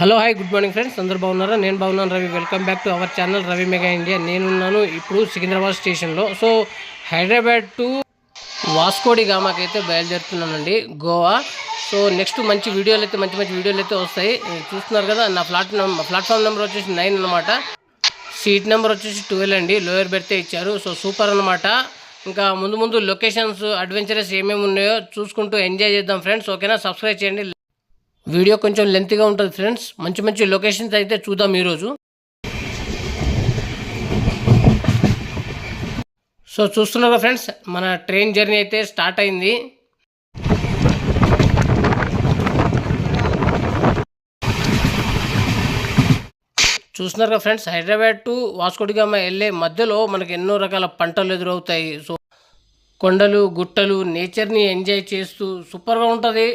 Hello hi good morning friends. అందరు బాగున్నారా? నేను బాగున్నాను Ravi. Welcome back to our channel Ravi mega India. నేనున్నాను ఇప్పుడు సికింద్రాబాద్ స్టేషన్లో. సో హైదరాబాద్ టు వాస్కోడి గామాకి అయితే బయలుదేరుతున్నానండి గోవా. సో నెక్స్ట్ మంచి వీడియోలు అయితే మంచి మంచి వీడియోలు అయితే వస్తాయి. చూస్తున్నారు కదా నా ప్లాట్ ప్లాట్ఫామ్ నెంబర్ వచ్చేసి నైన్ అనమాట సీట్ నెంబర్ వచ్చేసి ట్వెల్వ్ అండి లోయర్ బెర్తే ఇచ్చారు. సో సూపర్ అనమాట ఇంకా ముందు ముందు లొకేషన్స్ అడ్వెంచరస్ ఏమేమి ఉన్నాయో చూసుకుంటూ ఎంజాయ్ చేద్దాం ఫ్రెండ్స్. ఓకేనా? సబ్స్క్రైబ్ చేయండి. వీడియో కొంచెం లెంత్గా ఉంటుంది ఫ్రెండ్స్. మంచి మంచి లొకేషన్స్ అయితే చూద్దాం ఈరోజు. సో చూస్తున్నారు ఫ్రెండ్స్? మన ట్రైన్ జర్నీ అయితే స్టార్ట్ అయింది. చూస్తున్నారు కదా ఫ్రెండ్స్? హైదరాబాద్ టు వాస్కోడిగామ వెళ్ళే మధ్యలో మనకి ఎన్నో రకాల పంటలు ఎదురవుతాయి. సో కొండలు గుట్టలు నేచర్ని ఎంజాయ్ చేస్తూ సూపర్గా ఉంటుంది.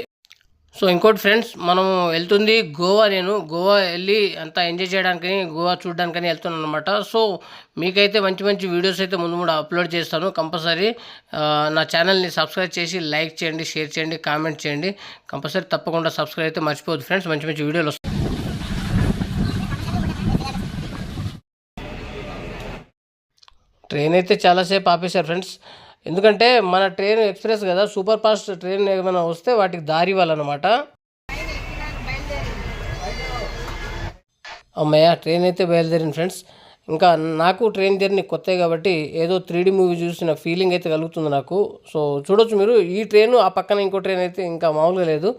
సో ఇంకోటి ఫ్రెండ్స్ మనం వెళ్తుంది గోవా నేను. గోవా వెళ్ళి అంతా ఎంజాయ్ చేయడానికి గోవా చూడడానికని వెళ్తున్నాను అనమాట సో మీకైతే మంచి మంచి వీడియోస్ అయితే ముందు ముందు అప్లోడ్ చేస్తాను కంపల్సరీ. నా ఛానల్ని సబ్స్క్రైబ్ చేసి లైక్ చేయండి షేర్ చేయండి కామెంట్ చేయండి. కంపల్సరీ తప్పకుండా సబ్స్క్రైబ్ అయితే మర్చిపోద్దు ఫ్రెండ్స్ మంచి మంచి వీడియోలు వస్తాయి. ట్రైన్ అయితే చాలాసేపు ఆపేశారు ఫ్రెండ్స్. ఎందుకంటే మన ట్రైన్ ఎక్స్ప్రెస్ కదా సూపర్ ఫాస్ట్ ట్రైన్ ఏమైనా వస్తే వాటికి దారి ఇవ్వాలన్నమాట అమ్మయ్య ట్రైన్ అయితే బయలుదేరింది ఫ్రెండ్స్. ఇంకా నాకు ట్రైన్ జర్నీ కొత్త కాబట్టి ఏదో త్రీడీ మూవీ చూసిన ఫీలింగ్ అయితే కలుగుతుంది నాకు. సో చూడొచ్చు మీరు. ఈ ట్రైన్ ఆ పక్కన ఇంకో ట్రైన్ అయితే ఇంకా మామూలుగా లేదు.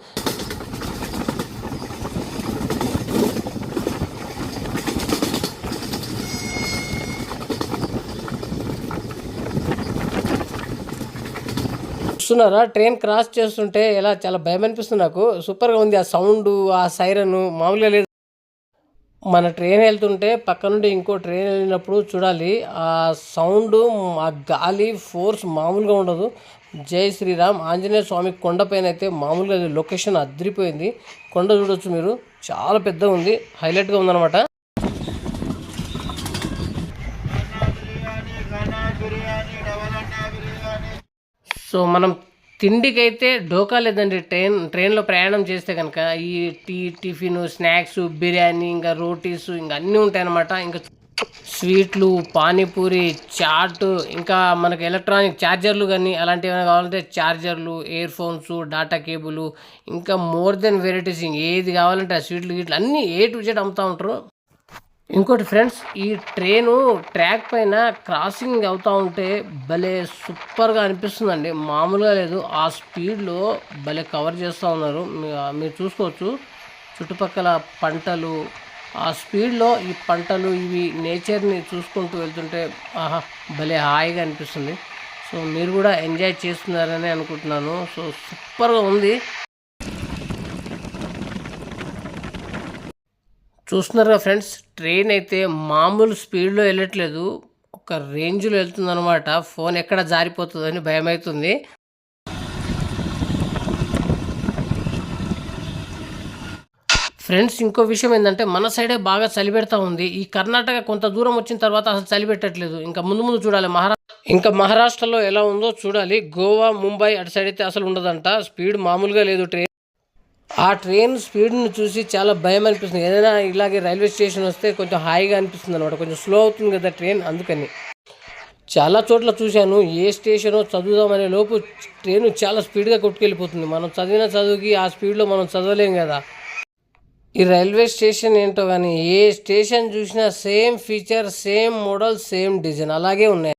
చూస్తున్నారా? ట్రైన్ క్రాస్ చేస్తుంటే ఎలా? చాలా భయం అనిపిస్తుంది నాకు. సూపర్గా ఉంది ఆ సౌండ్ ఆ సైరన్. మామూలుగా లేదు. మన ట్రైన్ వెళ్తుంటే పక్క నుండి ఇంకో ట్రైన్ వెళ్ళినప్పుడు చూడాలి. ఆ సౌండ్ ఆ గాలి ఫోర్స్ మామూలుగా ఉండదు. జై శ్రీరామ్. ఆంజనేయ స్వామి కొండపైన అయితే మామూలుగా లొకేషన్ అదిరిపోయింది. కొండ చూడొచ్చు మీరు. చాలా పెద్దగా ఉంది. హైలైట్గా ఉందన్నమాట. సో మనం తిండికైతే డోకా లేదండి. ట్రైన్ ట్రైన్లో ప్రయాణం చేస్తే కనుక ఈ టీ టిఫిన్ స్నాక్స్ బిర్యానీ ఇంకా రోటీస్ ఇంకా అన్నీ ఉంటాయన్నమాట. ఇంకా స్వీట్లు పానీపూరి చాట్ ఇంకా మనకి ఎలక్ట్రానిక్ ఛార్జర్లు కానీ అలాంటివి ఏమైనా కావాలంటే ఛార్జర్లు ఇయర్ ఫోన్స్ డాటా కేబుల్ ఇంకా మోర్ దెన్ వెరైటీస్ ఏది కావాలంటే ఆ స్వీట్లు గిట్లు అన్నీ ఏ టు జెడ్ అమ్ముతూ ఉంటారు. ఇంకోటి ఫ్రెండ్స్ ఈ ట్రైను ట్రాక్ పైన క్రాసింగ్ అవుతూ ఉంటే భలే సూపర్గా అనిపిస్తుందండి. మామూలుగా లేదు. ఆ స్పీడ్లో భలే కవర్ చేస్తూ ఉన్నారు. మీరు చూసుకోవచ్చు. చుట్టుపక్కల పంటలు ఆ స్పీడ్లో ఈ పంటలు ఇవి నేచర్ని చూసుకుంటూ వెళ్తుంటే ఆహా భలే హాయిగా అనిపిస్తుంది. సో మీరు కూడా ఎంజాయ్ చేస్తున్నారని అనుకుంటున్నాను. సో సూపర్గా ఉంది. చూస్తున్నారుగా ఫ్రెండ్స్ ట్రైన్ అయితే మామూలు స్పీడ్లో వెళ్ళట్లేదు. ఒక రేంజ్లో వెళ్తుందనమాట ఫోన్ ఎక్కడ జారిపోతుందని భయం అవుతుంది ఫ్రెండ్స్ ఇంకో విషయం ఏంటంటే మన సైడే బాగా చలి పెడతా ఉంది. ఈ కర్ణాటక కొంత దూరం వచ్చిన తర్వాత అసలు చలి పెట్టట్లేదు. ఇంకా ముందు ముందు చూడాలి. మహారాష్ట్ర ఇంకా మహారాష్ట్రలో ఎలా ఉందో చూడాలి. గోవా ముంబై అటు సైడ్ అయితే అసలు ఉండదంట. స్పీడ్ మామూలుగా లేదు ట్రైన్. ఆ ట్రైన్ స్పీడ్ని చూసి చాలా భయం అనిపిస్తుంది. ఏదైనా ఇలాగే రైల్వే స్టేషన్ వస్తే కొంచెం హాయిగా అనిపిస్తుంది అనమాట కొంచెం స్లో అవుతుంది కదా ట్రైన్ అందుకని. చాలా చోట్ల చూశాను. ఏ స్టేషనో చదువుదామనే లోపు ట్రైన్ చాలా స్పీడ్గా కొట్టుకెళ్ళిపోతుంది. మనం చదివిన చదువుకి ఆ స్పీడ్లో మనం చదవలేం కదా. ఈ రైల్వే స్టేషన్ ఏంటో కానీ ఏ స్టేషన్ చూసినా same feature same model same design అలాగే ఉన్నాయి.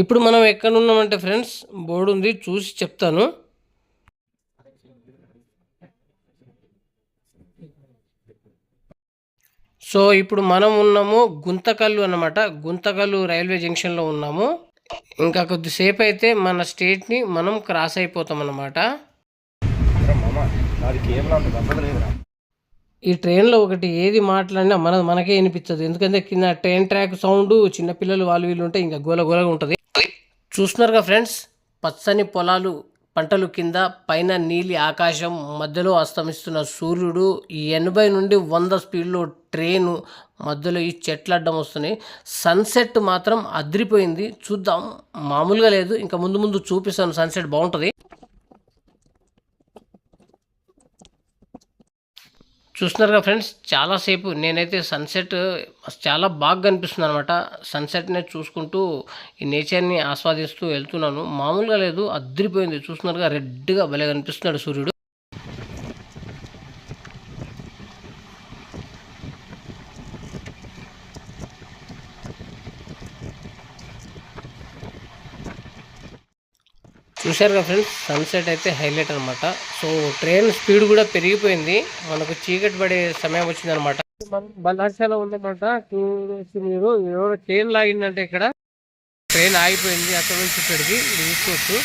ఇప్పుడు మనం ఎక్కడ ఉన్నామంటే ఫ్రెండ్స్ బోర్డు ఉంది చూసి చెప్తాను. సో ఇప్పుడు మనం ఉన్నాము గుంతకల్లు అన్నమాట. గుంతకల్లు రైల్వే జంక్షన్లో ఉన్నాము. ఇంకా కొద్దిసేపు అయితే మన స్టేట్ని మనం క్రాస్ అయిపోతాం లేదురా. ఈ ట్రైన్లో ఒకటి ఏది మాట్లాడినా మన మనకే వినిపించదు ఎందుకంటే కింద ట్రైన్ ట్రాక్ సౌండ్ చిన్నపిల్లలు వాళ్ళు వీళ్ళు ఉంటే ఇంకా గోల గోలగా ఉంటుంది. చూస్తున్నారుగా ఫ్రెండ్స్? పచ్చని పొలాలు పంటలు కింద పైన నీలి ఆకాశం మధ్యలో అస్తమిస్తున్న సూర్యుడు ఎనభై నుండి వంద స్పీడ్లో ట్రైను మధ్యలో ఈ చెట్లు అడ్డం వస్తున్నాయి. సన్సెట్ మాత్రం అదిరిపోయింది. చూద్దాం. మామూలుగా లేదు. ఇంకా ముందు ముందు చూపిస్తాను. సన్సెట్ బాగుంటుంది. చూస్తున్నారుగా ఫ్రెండ్స్ చాలాసేపు నేనైతే సన్సెట్ చాలా బాగా కనిపిస్తుంది అనమాట సన్సెట్నే చూసుకుంటూ ఈ నేచర్ని ఆస్వాదిస్తూ వెళ్తున్నాను. మామూలుగా లేదు అద్దరిపోయింది చూస్తున్నారుగా రెడ్గా భలే కనిపిస్తున్నాడు సూర్యుడు. చూశారు కదా ఫ్రెండ్స్? సన్సెట్ అయితే హైలైట్ అనమాట సో ట్రైన్ స్పీడ్ కూడా పెరిగిపోయింది. మనకు చీకటి పడే సమయం వచ్చిందనమాట బలాశాల ఉందన్నమాట. చూసి మీరు. ఎవరో ట్రైన్ లాగిందంటే ఇక్కడ. ట్రైన్ ఆగిపోయింది అక్కడ నుంచి ఇక్కడికి. ఇది చూసుకోవచ్చు.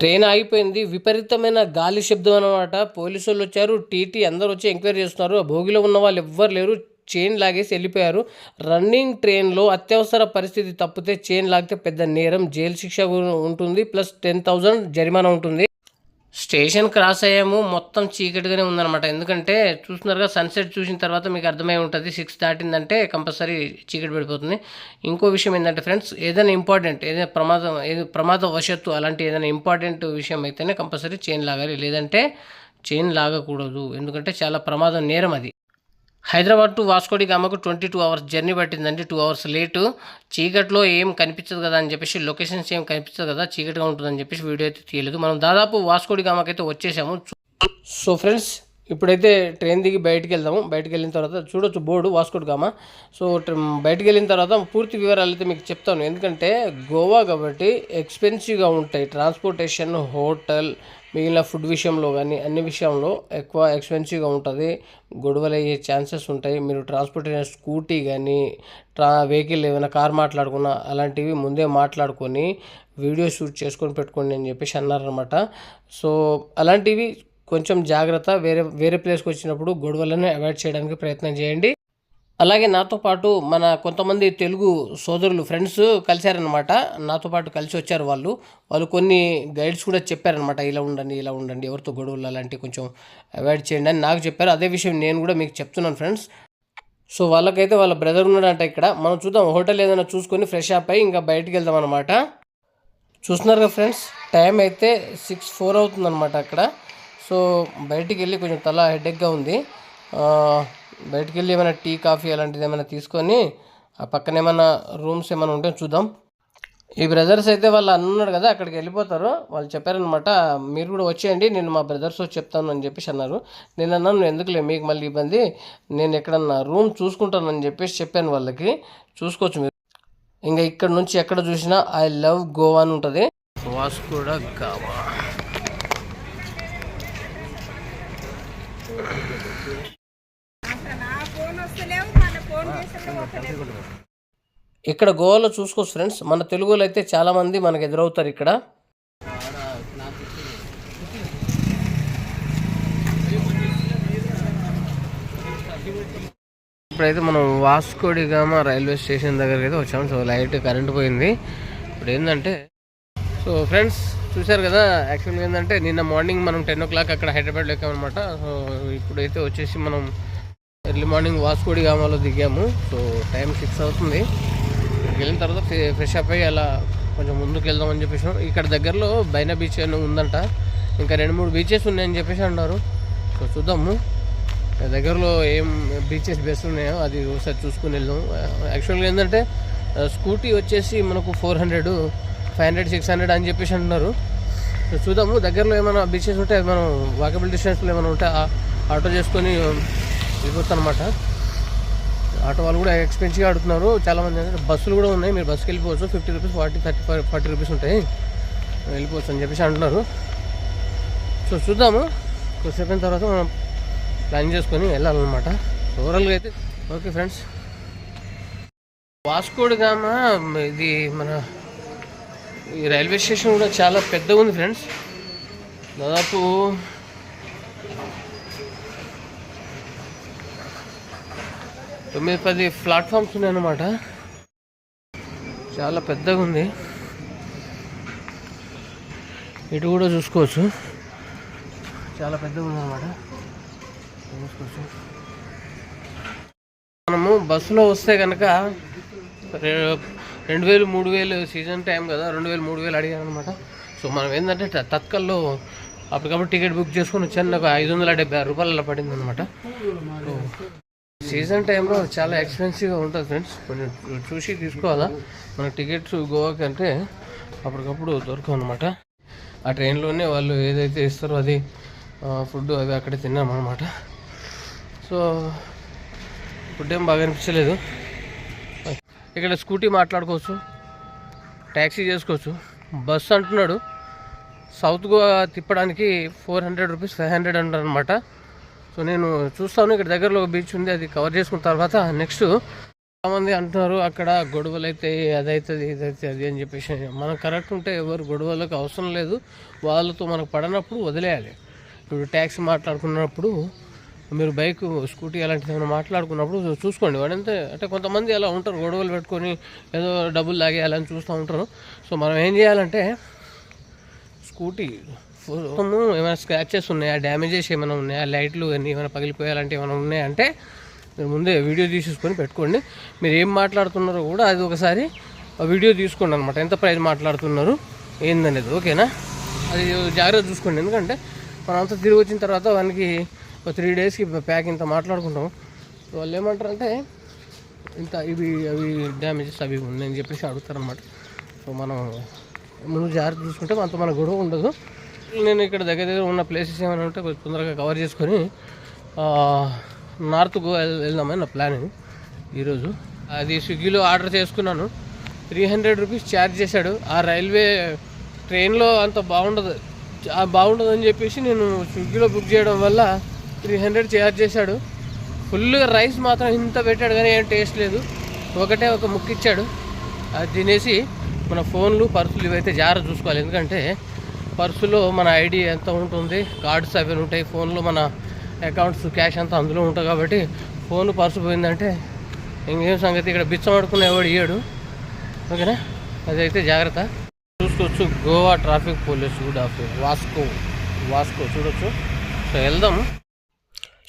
ట్రైన్ ఆగిపోయింది. విపరీతమైన గాలి శబ్దం అనమాట పోలీసు వాళ్ళు వచ్చారు. టీటీ అందరూ వచ్చి ఎంక్వైరీ చేస్తున్నారు. ఆ భోగిలో ఉన్న వాళ్ళు ఎవ్వరు లేరు. చైన్ లాగేసి వెళ్ళిపోయారు. రన్నింగ్ ట్రైన్లో అత్యవసర పరిస్థితి తప్పితే చైన్ లాగితే పెద్ద నేరం జైలు శిక్ష ఉంటుంది ప్లస్ టెన్ థౌజండ్ జరిమానా ఉంటుంది. స్టేషన్ క్రాస్ అయ్యాము. మొత్తం చీకటిగానే ఉందన్నమాట. ఎందుకంటే చూస్తున్నారుగా సన్సెట్ చూసిన తర్వాత మీకు అర్థమై ఉంటుంది సిక్స్ దాటిందంటే కంపల్సరీ చీకటి పడిపోతుంది. ఇంకో విషయం ఏంటంటే ఫ్రెండ్స్ ఏదైనా ఇంపార్టెంట్ ఏదైనా ప్రమాదం ఏది ప్రమాదవశత్తు అలాంటి ఏదైనా ఇంపార్టెంట్ విషయం అయితేనే కంపల్సరీ చైన్ లాగాలి. లేదంటే చైన్ లాగకూడదు. ఎందుకంటే చాలా ప్రమాదం నేరం అది. హైదరాబాద్ టు వాస్కోడి గామకు ట్వంటీ టూ అవర్స్ జర్నీ పట్టిందండి. Two hours late. చీకట్లో ఏం కనిపించదు కదా అని చెప్పేసి లొకేషన్స్ ఏం కనిపించదు కదా చీకటిగా ఉంటుందని చెప్పేసి వీడియో అయితే తీయలేదు. మనం దాదాపు వాస్కోడి గామకైతే వచ్చేసాము. సో ఫ్రెండ్స్ ఇప్పుడైతే ట్రైన్ దిగి బయటికి వెళ్దాము. బయటికి వెళ్ళిన తర్వాత చూడొచ్చు బోర్డు వాస్కోడ్ గామ. సో బయటికి వెళ్ళిన తర్వాత పూర్తి వివరాలు అయితే మీకు చెప్తాను. ఎందుకంటే గోవా కాబట్టి ఎక్స్పెన్సివ్గా ఉంటాయి. ట్రాన్స్పోర్టేషన్ హోటల్ మిగిలిన ఫుడ్ విషయంలో కానీ అన్ని విషయంలో ఎక్కువ ఎక్స్పెన్సివ్గా ఉంటుంది. గొడవలు అయ్యే ఛాన్సెస్ ఉంటాయి. మీరు ట్రాన్స్పోర్టేషన్ స్కూటీ కానీ ట్రా వెహికల్ ఏమైనా కార్ మాట్లాడుకున్నా అలాంటివి ముందే మాట్లాడుకొని వీడియో షూట్ చేసుకొని పెట్టుకోండి అని చెప్పేసి అన్నారనమాట సో అలాంటివి కొంచెం జాగ్రత్త. వేరే వేరే ప్లేస్కి వచ్చినప్పుడు గొడవలను అవాయిడ్ చేయడానికి ప్రయత్నం చేయండి. అలాగే నాతో పాటు మన కొంతమంది తెలుగు సోదరులు ఫ్రెండ్స్ కలిశారనమాట నాతో పాటు కలిసి వచ్చారు వాళ్ళు. వాళ్ళు కొన్ని గైడ్స్ కూడా చెప్పారనమాట ఇలా ఉండండి ఇలా ఉండండి ఎవరితో గొడవలు అలాంటివి కొంచెం అవాయిడ్ చేయండి అని నాకు చెప్పారు. అదే విషయం నేను కూడా మీకు చెప్తున్నాను ఫ్రెండ్స్ సో వాళ్ళకైతే వాళ్ళ బ్రదర్ ఉన్నాడంట ఇక్కడ. మనం చూద్దాం హోటల్ ఏదైనా చూసుకొని ఫ్రెష్ అప్ అయ్యి ఇంకా బయటకు వెళ్దాం అనమాట చూస్తున్నారు కదా ఫ్రెండ్స్ టైం అయితే సిక్స్ ఫోర్ అవుతుందన్నమాట అక్కడ. సో బయటికి వెళ్ళి కొంచెం తల హెడేక్గా ఉంది. బయటికి వెళ్ళి ఏమైనా టీ కాఫీ అలాంటిది ఏమైనా తీసుకొని ఆ పక్కన ఏమైనా రూమ్స్ ఏమైనా ఉంటే చూద్దాం. ఈ బ్రదర్స్ అయితే వాళ్ళు అన్నారు కదా అక్కడికి వెళ్ళిపోతారు. వాళ్ళు చెప్పారనమాట మీరు కూడా వచ్చేయండి నేను మా బ్రదర్స్ చెప్తాను అని చెప్పేసి అన్నారు. నేను అన్నాను ఎందుకులే మీకు మళ్ళీ ఇబ్బంది. నేను ఎక్కడన్నా రూమ్ చూసుకుంటానని చెప్పేసి చెప్పాను వాళ్ళకి. చూసుకోవచ్చు మీరు. ఇంకా ఇక్కడ నుంచి ఎక్కడ చూసినా ఐ లవ్ గోవా అని ఉంటుంది. వాస్ కూడా గోవా. ఇక్కడ గోవాలో చూసుకోవచ్చు ఫ్రెండ్స్ మన తెలుగులో అయితే చాలామంది మనకు ఎదురవుతారు ఇక్కడ. ఇప్పుడైతే మనం వాస్కోడి గామ రైల్వే స్టేషన్ దగ్గరికి అయితే వచ్చాము సో లైట్ కరెంట్ పోయింది. ఇప్పుడు ఏంటంటే సో ఫ్రెండ్స్ చూశారు కదా యాక్చువల్గా ఏంటంటే నిన్న మార్నింగ్ మనం టెన్ ఓ క్లాక్ అక్కడ హైదరాబాద్లో ఎక్కామన్నమాట. సో ఇప్పుడైతే వచ్చేసి మనం ఎర్లీ మార్నింగ్ వాస్కోడి గామాలో దిగాము. సో టైం సిక్స్ అవుతుంది. ఇక్కడికి వెళ్ళిన తర్వాత ఫ్రె- ఫ్రెష్ అప్ అయ్యి అలా కొంచెం ముందుకు వెళ్దామని చెప్పేసి ఇక్కడ దగ్గరలో బైనా బీచ్ అని ఉందంట. ఇంకా రెండు మూడు బీచెస్ ఉన్నాయని చెప్పేసి అన్నారు. సో చూద్దాము. దగ్గరలో ఏం బీచెస్ బెస్ట్ ఉన్నాయో అది ఒకసారి చూసుకుని వెళ్దాం. యాక్చువల్గా ఏంటంటే స్కూటీ వచ్చేసి మనకు four hundred five hundred six hundred అని చెప్పేసి అంటున్నారు చూద్దాము. దగ్గరలో ఏమైనా బీచెస్ ఉంటే మనం వాకబుల్ డిస్టెన్స్లో ఏమైనా ఉంటే ఆటో చేసుకొని వెళ్ళిపోతాం అనమాట ఆటో వాళ్ళు కూడా ఎక్స్పెన్సివ్గా ఆడుతున్నారు చాలామంది ఏంటంటే బస్సులు కూడా ఉన్నాయి. మీరు బస్సుకి వెళ్ళిపోవచ్చు. Fifty rupees forty thirty five forty rupees ఉంటాయి. వెళ్ళిపోవచ్చు అని చెప్పేసి అంటున్నారు. సో చూద్దాము. కొద్దిసేపు తర్వాత మనం ప్లాన్ చేసుకొని వెళ్ళాలన్నమాట. ఓవరాల్గా అయితే ఓకే ఫ్రెండ్స్. వాస్కోడ్ గామా ఇది మన ఈ రైల్వే స్టేషన్ కూడా చాలా పెద్దగా ఉంది ఫ్రెండ్స్. దాదాపు తొమ్మిది పది ప్లాట్ఫామ్స్ ఉన్నాయన్నమాట. చాలా పెద్దగా ఉంది. ఇటు కూడా చూసుకోవచ్చు. చాలా పెద్దగా ఉందన్నమాట. చూసుకోవచ్చు. మనము బస్సులో వస్తే కనుక రెండు వేలు మూడు వేలు సీజన్ టైం కదా రెండు వేలు మూడు వేలు అడిగాను అనమాట సో మనం ఏంటంటే తత్కల్లో అప్పటికప్పుడు టికెట్ బుక్ చేసుకుని వచ్చాను నాకు ఐదు వందల డెబ్బై ఆరు రూపాయల పడింది అనమాట సీజన్ టైంలో చాలా ఎక్స్పెన్సివ్గా ఉంటుంది ఫ్రెండ్స్. కొంచెం చూసి తీసుకోవాలా? మన టికెట్స్ గోవాకి అంటే అప్పటికప్పుడు దొరకవు అనమాట ఆ ట్రైన్లోనే వాళ్ళు ఏదైతే ఇస్తారో అది ఫుడ్ అవి అక్కడే తిన్నాం అనమాట సో ఫుడ్ ఏం బాగా అనిపించలేదు. ఇక్కడ స్కూటీ మాట్లాడుకోవచ్చు ట్యాక్సీ చేసుకోవచ్చు. బస్సు అంటున్నాడు. సౌత్ గోవా తిప్పడానికి four hundred rupees five hundred అంటారు అనమాట సో నేను చూస్తాను ఇక్కడ దగ్గరలో ఒక బీచ్ ఉంది అది కవర్ చేసుకున్న తర్వాత నెక్స్ట్ చాలామంది అంటున్నారు అక్కడ గొడవలు అయితే అదైతుంది ఇదైతే అది అని చెప్పేసి. మనం కరెక్ట్ ఉంటే ఎవరు గొడవలకు అవసరం లేదు వాళ్ళతో మనకు పడనప్పుడు వదిలేయాలి. ఇప్పుడు ట్యాక్సీ మాట్లాడుకున్నప్పుడు మీరు బైక్ స్కూటీ అలాంటిది ఏమైనా మాట్లాడుకున్నప్పుడు చూసుకోండి. వాడంతే అంటే కొంతమంది అలా ఉంటారు గొడవలు పెట్టుకొని ఏదో డబ్బులు లాగేయాలని చూస్తూ ఉంటారు. సో మనం ఏం చేయాలంటే స్కూటీ ఏమైనా స్క్రాచెస్ ఉన్నాయా? డ్యామేజెస్ ఏమైనా ఉన్నాయా? లైట్లు అన్నీ ఏమైనా పగిలిపోయాలంటే ఏమైనా ఉన్నాయంటే మీరు ముందే వీడియో తీసేసుకొని పెట్టుకోండి. మీరు ఏం మాట్లాడుతున్నారో కూడా అది ఒకసారి ఆ వీడియో తీసుకోండి అనమాట ఎంత ప్రైస్ మాట్లాడుతున్నారు? ఏందనేది ఓకేనా? అది జాగ్రత్త చూసుకోండి. ఎందుకంటే మనం అంతా తిరిగి వచ్చిన తర్వాత వానికి ఒక త్రీ డేస్కి ప్యాక్ ఇంత మాట్లాడుకుంటాం. వాళ్ళు ఏమంటారంటే ఇంత ఇవి అవి డ్యామేజెస్ అవి ఉన్నాయని చెప్పేసి అడుగుతారనమాట సో మనం ముందు జాగ్రత్త చూసుకుంటే అంత మన గొడవ ఉండదు. నేను ఇక్కడ దగ్గర దగ్గర ఉన్న ప్లేసెస్ ఏమైనా ఉంటే కొంచెం తొందరగా కవర్ చేసుకొని నార్త్ గోవా వెళ్దామని నా ప్లాన్ ఈరోజు అది స్విగ్గీలో ఆర్డర్ చేసుకున్నాను. త్రీ హండ్రెడ్ రూపీస్ ఛార్జ్ చేశాడు. ఆ రైల్వే ట్రైన్లో అంత బాగుండదు. బాగుండదు అని చెప్పేసి నేను స్విగ్గీలో బుక్ చేయడం వల్ల త్రీ హండ్రెడ్ ఛార్జ్ చేశాడు. ఫుల్గా రైస్ మాత్రం ఇంత పెట్టాడు కానీ ఏం టేస్ట్ లేదు. ఒకటే ఒక ముక్కిచ్చాడు. అది తినేసి మన ఫోన్లు పర్సులు ఇవైతే జాగ్రత్త చూసుకోవాలి. ఎందుకంటే పర్సులో మన ఐడి ఎంత ఉంటుంది కార్డ్స్ అవి ఉంటాయి ఫోన్లో మన అకౌంట్స్ క్యాష్ అంతా అందులో ఉంటుంది కాబట్టి ఫోన్ పర్సు పోయిందంటే ఇంకేం సంగతి? ఇక్కడ బిచ్చం ఆడుకున్న ఎవడు ఇయ్యాడు ఓకేనా? అదైతే జాగ్రత్త. చూసుకోవచ్చు గోవా ట్రాఫిక్ పోలీస్ కూడా వాస్కో వాస్కో చూడొచ్చు. సో వెళ్దాం.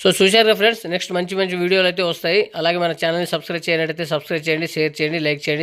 సో చూశారు కదా ఫ్రెండ్స్ నెక్స్ట్ మంచి మంచి వీడియోలు అయితే వస్తాయి. అలాగే మన ఛానల్ని సబ్స్క్రైబ్ చేయనట్టయితే సబ్స్క్రైబ్ చేయండి షేర్ చేయండి లైక్ చేయండి.